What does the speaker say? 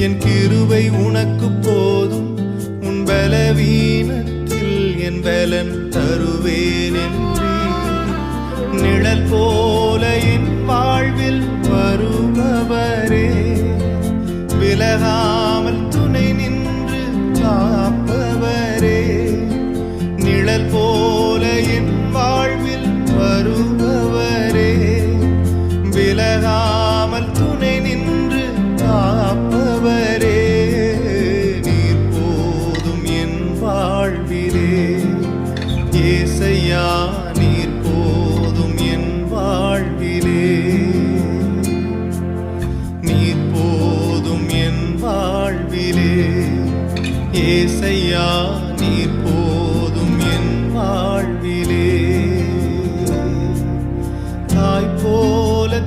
என் கிருவை உனக்கு போதும். உன் பலவீனத்தில் என் பலன் தருவேன் என்றே. நிழல் போல என் வாழ்வில் வருபவரே. விலகாமல் துணை நின்று காப்பவரே. நிழல் போல என் வாழ்வில் வருபவரே. விலகாமல் துணை ஏசையா நீர் போதும் என் வாழ்விலே. நீர் போதும் என் வாழ்விலே. ஏசையா நீர் போதும் என் வாழ்விலே. தாய் போல